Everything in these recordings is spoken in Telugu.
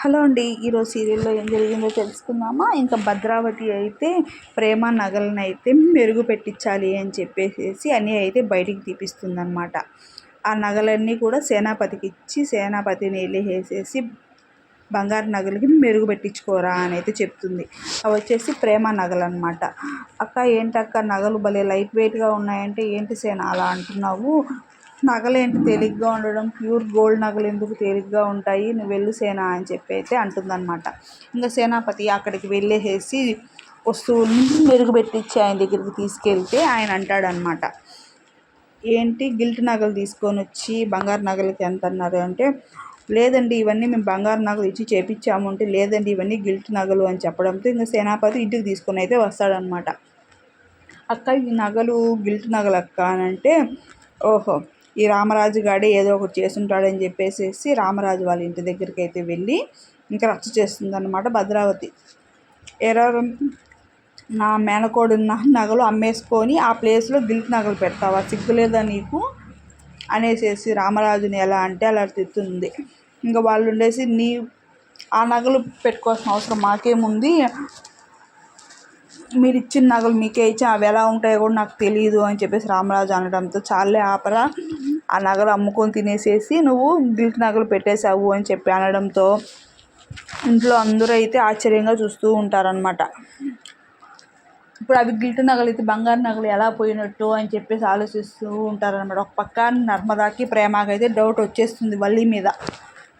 హలో అండి ఈరోజు సీరియల్లో ఏం జరిగిందో తెలుసుకుందామా? ఇంకా భద్రావతి అయితే ప్రేమ నగలను అయితే మెరుగు పెట్టించాలి అని చెప్పేసి అని అయితే బయటికి తీపిస్తుందనమాట ఆ నగలన్నీ కూడా సేనాపతికి ఇచ్చి సేనాపతిని వెళ్ళేసేసి బంగారు నగలకి మెరుగు పెట్టించుకోరా అని అయితే చెప్తుంది. అవి వచ్చేసి ప్రేమ నగలు అనమాట అక్క ఏంటక్క నగలు భలే లైట్ వెయిట్గా ఉన్నాయంటే ఏంటి సేన అలా అంటున్నావు? నగలేంటి? తేలిగ్గా ఉండడం ప్యూర్ గోల్డ్ నగలు ఎందుకు తేలిగ్గా ఉంటాయి? నువ్వు వెళ్ళు సేనా అని చెప్పి అయితే అంటుందన్నమాట. ఇంకా సేనాపతి అక్కడికి వెళ్ళేసేసి వస్తువుల్ని మెరుగుపెట్టించి ఆయన దగ్గరికి తీసుకెళ్తే ఆయన అంటాడనమాట ఏంటి? గిల్ట్ నగలు తీసుకొని వచ్చి బంగారు నగలకి ఎంత అన్నారు అంటే లేదండి ఇవన్నీ మేము బంగారు నగలు ఇచ్చి చేపించాము అంటే లేదండి ఇవన్నీ గిల్ట్ నగలు అని చెప్పడంతో ఇంకా సేనాపతి ఇంటికి తీసుకొని అయితే వస్తాడనమాట అక్క ఈ నగలు గిల్ట్ నగలు అక్క అని అంటే ఓహో ఈ రామరాజు గాడే ఏదో ఒకటి చేస్తుంటాడని చెప్పేసి రామరాజు వాళ్ళ ఇంటి దగ్గరికి అయితే వెళ్ళి ఇంకా రచ్చ చేస్తుందన్నమాట భద్రావతి. ఎరా నా మేనకోడున్న నగలు అమ్మేసుకొని ఆ ప్లేస్లో గిల్ట్ నగలు పెడతావా? సిగ్గులేదా నీకు? అనేసేసి రామరాజుని ఎలా అంటే అలా తిట్టుంది ఇంకా వాళ్ళు ఉండేసి నీ ఆ నగలు పెట్టుకోవాల్సిన అవసరం మాకేముంది? మీరు ఇచ్చిన నగలు మీకే ఇచ్చి అవి ఎలా ఉంటాయో కూడా నాకు తెలియదు అని చెప్పేసి రామరాజు అనడంతో చాలే ఆపరా. ఆ నగలు అమ్ముకొని తినేసేసి నువ్వు గిల్ట్ నగలు పెట్టేశావు అని చెప్పి అనడంతో ఇంట్లో అందరూ అయితే ఆశ్చర్యంగా చూస్తూ ఉంటారనమాట ఇప్పుడు అవి గిల్ట్ నగలు అయితే బంగారు నగలు ఎలా పోయినట్టు అని చెప్పేసి ఆలోచిస్తూ ఉంటారనమాట ఒక పక్క నర్మదాకి ప్రేమకి అయితే డౌట్ వచ్చేస్తుంది వల్లి మీద.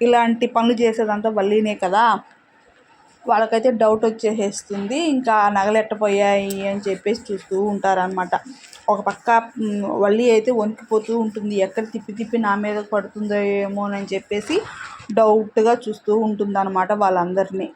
ఇలాంటి పనులు చేసేదంతా వల్లినే కదా. వాళ్ళకైతే డౌట్ వచ్చేసేస్తుంది. ఇంకా నగలు ఎట్టపోయాయి అని చెప్పేసి చూస్తూ ఉంటారనమాట ఒక పక్క వల్లి అయితే వణికిపోతూ ఉంటుంది. ఎక్కడ తిప్పి తిప్పి నా మీద పడుతుందో ఏమో అని చెప్పేసి డౌట్గా చూస్తూ ఉంటుందన్నమాట వాళ్ళందరినీ.